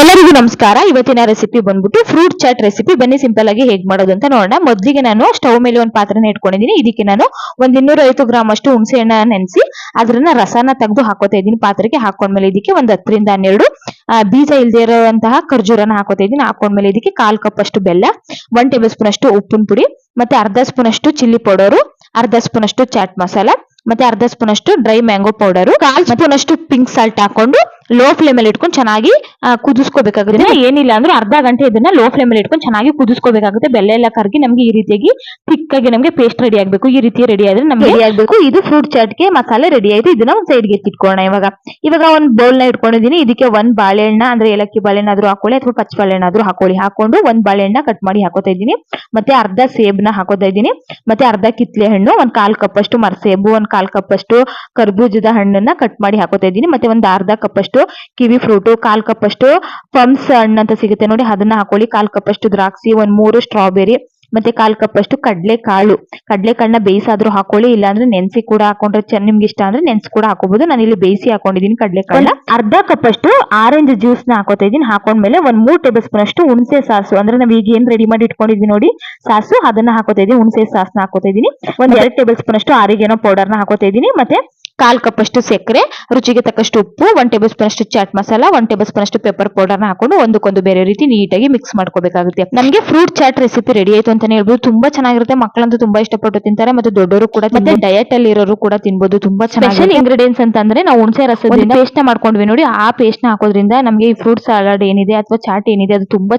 ಎಲ್ಲರಿಗೂ ನಮಸ್ಕಾರ. ಇವತ್ತಿನ ರೆಸಿಪಿ ಬಂದ್ಬಿಟ್ಟು ಫ್ರೂಟ್ ಚಾಟ್ ರೆಸಿಪಿ ಬನ್ನಿ ಸಿಂಪಲ್ ಆಗಿ ಹೇಗೆ ಮಾಡೋದು ಅಂತ ನೋಡೋಣ. ಮೊದಲಿಗೆ ನಾನು ಸ್ಟವ್ ಮೇಲೆ ಒಂದು ಪಾತ್ರನ ಇಟ್ಕೊಂಡಿದ್ದೀನಿ ಇದಕ್ಕೆ ನಾನು ಒಂದ್ ಇನ್ನೂರ ಐವತ್ತು ಗ್ರಾಮ್ ಅಷ್ಟು ಹುಣಸೆ ಹಣ್ಣ ನೆನೆಸಿ ಅದರನ್ನ ರಸನ ತೆಗೆದು ಹಾಕೋತಾ ಇದ್ದೀನಿ ಪಾತ್ರೆಗೆ. ಹಾಕೊಂಡ್ಮೇಲೆ ಇದಕ್ಕೆ ಒಂದ್ ಹತ್ತರಿಂದ ಹನ್ನೆರಡು ಬೀಜ ಇಲ್ದೇ ಇರುವಂತಹ ಖರ್ಜೂರನ ಹಾಕೋತಾ ಇದ್ದೀನಿ. ಹಾಕೊಂಡ್ಮೇಲೆ ಇದಕ್ಕೆ ಕಾಲ್ ಕಪ್ ಅಷ್ಟು ಬೆಲ್ಲ ಒನ್ ಟೇಬಲ್ ಸ್ಪೂನ್ ಅಷ್ಟು ಉಪ್ಪಿನ ಪುಡಿ ಮತ್ತೆ ಅರ್ಧ ಸ್ಪೂನ್ ಅಷ್ಟು ಚಿಲ್ಲಿ ಪೌಡರು ಅರ್ಧ ಸ್ಪೂನ್ ಅಷ್ಟು ಚಾಟ್ ಮಸಾಲ ಮತ್ತೆ ಅರ್ಧ ಸ್ಪೂನ್ ಅಷ್ಟು ಡ್ರೈ ಮ್ಯಾಂಗೋ ಪೌಡರ್ ಕಾಲ್ ಸ್ಪೂನ್ ಅಷ್ಟು ಪಿಂಕ್ ಸಾಲ್ಟ್ ಹಾಕೊಂಡು ಲೋ ಫ್ಲೇಮ್ ಅಲ್ಲಿ ಇಟ್ಕೊಂಡು ಚೆನ್ನಾಗಿ ಕುದಿಸ್ಕೋಬೇಕಾಗುತ್ತೆ. ಏನಿಲ್ಲ ಅಂದ್ರೆ ಅರ್ಧ ಗಂಟೆ ಇದನ್ನ ಲೋ ಫ್ಲೇಮ್ ಅಲ್ಲಿ ಇಟ್ಕೊಂಡು ಚೆನ್ನಾಗಿ ಕುದಿಸ್ಕೋಬೇಕಾಗುತ್ತೆ. ಬೆಲ್ಲ ಎಲ್ಲ ಕರಗಿ ನಮ್ಗೆ ಈ ರೀತಿಯಾಗಿ ತಿಕ್ಕಾಗಿ ನಮ್ಗೆ ಪೇಸ್ಟ್ ರೆಡಿ ಆಗ್ಬೇಕು. ಈ ರೀತಿ ರೆಡಿ ಆದ್ರೆ ನಮ್ಗೆ ರೆಡಿ ಆಗ್ಬೇಕು. ಇದು ಫ್ರೂಟ್ ಚಾಟ್ಗೆ ಮಸಾಲೆ ರೆಡಿ ಆಯ್ತು. ಇದನ್ನ ಒಂದ್ ಸೈಡ್ಗೆ ಎತ್ತಿಟ್ಕೊಳ್ಳೋಣ ಇವಾಗ. ಇವಾಗ ಒಂದ್ ಬೌಲ್ನ ಇಟ್ಕೊಂಡಿದೀನಿ ಇದಕ್ಕೆ ಒಂದ್ ಬಾಳೆಹಣ್ಣ ಅಂದ್ರೆ ಏಲಕ್ಕಿ ಬಾಳೆಹಣ್ಣ ಆದ್ರೂ ಹಾಕೊಳ್ಳಿ ಅಥವಾ ಪಚ್ಚ ಬಾಳೆಹಣ್ಣ ಆದ್ರೂ ಹಾಕೊಳ್ಳಿ. ಹಾಕೊಂಡು ಒಂದ್ ಬಾಳೆಹಣ್ಣ ಕಟ್ ಮಾಡಿ ಹಾಕೋತಾ ಇದ್ದೀನಿ. ಮತ್ತೆ ಅರ್ಧ ಸೇಬ್ನ ಹಾಕೋತಾ ಇದ್ದೀನಿ. ಮತ್ತೆ ಅರ್ಧ ಕಿತ್ಲೆ ಹಣ್ಣು ಒಂದ್ ಕಾಲ್ ಕಪ್ ಅಷ್ಟು ಮರಸೇಬು ಒಂದ್ ಕಾಲ್ ಕಪ್ ಅಷ್ಟು ಕರ್ಬೂಜದ ಹಣ್ಣನ್ನ ಕಟ್ ಮಾಡಿ ಹಾಕೋತಾ ಇದ್ದೀನಿ. ಮತ್ತೆ ಒಂದ್ ಅರ್ಧ ಕಪ್ ಅಷ್ಟು ಕಿವಿ ಫ್ರೂಟು ಕಾಲ್ ಕಪ್ ಅಷ್ಟು ಪಮ್ಸ್ ಹಣ್ಣು ಅಂತ ಸಿಗುತ್ತೆ ನೋಡಿ ಅದನ್ನ ಹಾಕೊಳ್ಳಿ. ಕಾಲ್ ಕಪ್ ಅಷ್ಟು ದ್ರಾಕ್ಷಿ ಒಂದ್ ಮೂರು ಸ್ಟ್ರಾಬೆರಿ ಮತ್ತೆ ಕಾಲ್ ಕಪ್ ಅಷ್ಟು ಕಡ್ಲೆ ಕಾಳು ಕಡ್ಲೆ ಕಾಳನ್ನ ಬೇಯಿಸಾದ್ರೂ ಹಾಕೊಳ್ಳಿ ಇಲ್ಲಾಂದ್ರೆ ನೆನ್ಸಿ ಕೂಡ ಹಾಕೊಂಡ್ರೆ ಚೆನ್ನ ನಿಮ್ಗೆ ಇಷ್ಟ ಅಂದ್ರೆ ನೆನ್ಸಿ ಕೂಡ ಹಾಕೋಬಹುದು ನಾನು ಇಲ್ಲಿ ಬೇಯಿಸಿ ಹಾಕೊಂಡಿದ್ದೀನಿ ಕಡ್ಲೆ ಕಾಳನ್ನ ಅರ್ಧ ಕಪ್ ಅಷ್ಟು ಆರೆಂಜ್ ಜ್ಯೂಸ್ನ ಹಾಕೋತಾ ಹಾಕೊಂಡ್ ಮೇಲೆ ಒಂದ್ ಮೂರ್ ಟೇಬಲ್ ಸ್ಪೂನ್ ಅಷ್ಟು ಹುಣಸೆ ಸಾಸು. ಅಂದ್ರೆ ನಾವ್ ಈಗ ಏನ್ ರೆಡಿ ಮಾಡಿ ಇಟ್ಕೊಂಡಿದ್ವಿ ನೋಡಿ ಸಾಸು ಅದನ್ನ ಹಾಕೋತಾ ಇದೀನಿ ಹುಣಸೆ ಸಾಸ್ನ ಹಾಕೋತಾ ಇದೀನಿ ಒಂದ್ ಎರಡ್ ಟೇಬಲ್ ಸ್ಪೂನ್ ಅಷ್ಟು ಆರಿಗೆನೋ ಪೌಡರ್ನ ಹಾಕೋತಾ ಇದೀನಿ ಮತ್ತೆ ಕಾಲ್ ಕಪ್ಪಷ್ಟು ಸಕ್ಕರೆ ರುಚಿಗೆ ತಕ್ಕಷ್ಟು ಉಪ್ಪು ಒನ್ ಟೇಬಲ್ ಸ್ಪೂನ್ ಅಷ್ಟು chaat masala one tablespoon ಅಷ್ಟು ಪೆಪ್ಪರ್ ಪೌಡರ್ನ ಹಾಕೊಂಡು ಒಂದಕ್ಕೊಂದು ಬೇರೆ ರೀತಿ ನೀಟಾಗಿ ಮಿಕ್ಸ್ ಮಾಡ್ಕೋಬೇಕಾಗುತ್ತೆ. ನಮಗೆ ಫ್ರೂಟ್ ಚಾಟ್ ರೆಸಿಪಿ ರೆಡಿ ಆಯ್ತು ಅಂತಾನೆ ಹೇಳ್ಬೋದು. ತುಂಬಾ ಚೆನ್ನಾಗಿರುತ್ತೆ. ಮಕ್ಕಳಂತೂ ತುಂಬಾ ಇಷ್ಟಪಟ್ಟು ತಿಂತಾರೆ. ಮತ್ತೆ ದೊಡ್ಡವರು ಕೂಡ ಮತ್ತೆ ಡಯಟ್ ಅಲ್ಲಿ ಇರೋರು ಕೂಡ ತಿನ್ಬೋದು. ತುಂಬಾ ಚೆನ್ನಾಗಿ ಇಂಗ್ರೀಡಿಯೆಂಟ್ಸ್ ಅಂತಂದ್ರೆ ನಾವು ಹುಣಸೆ ರಸದಿಂದ ಪೇಸ್ಟ್ ಮಾಡ್ಕೊಂಡ್ವಿ ನೋಡಿ. ಆ ಪೇಸ್ಟ್ನ ಹಾಕೋದ್ರಿಂದ ನಮಗೆ ಈ ಫ್ರೂಟ್ ಸಲಾಡ್ ಏನಿದೆ ಅಥವಾ ಚಾಟ್ ಏನಿದೆ ಅದು ತುಂಬಾ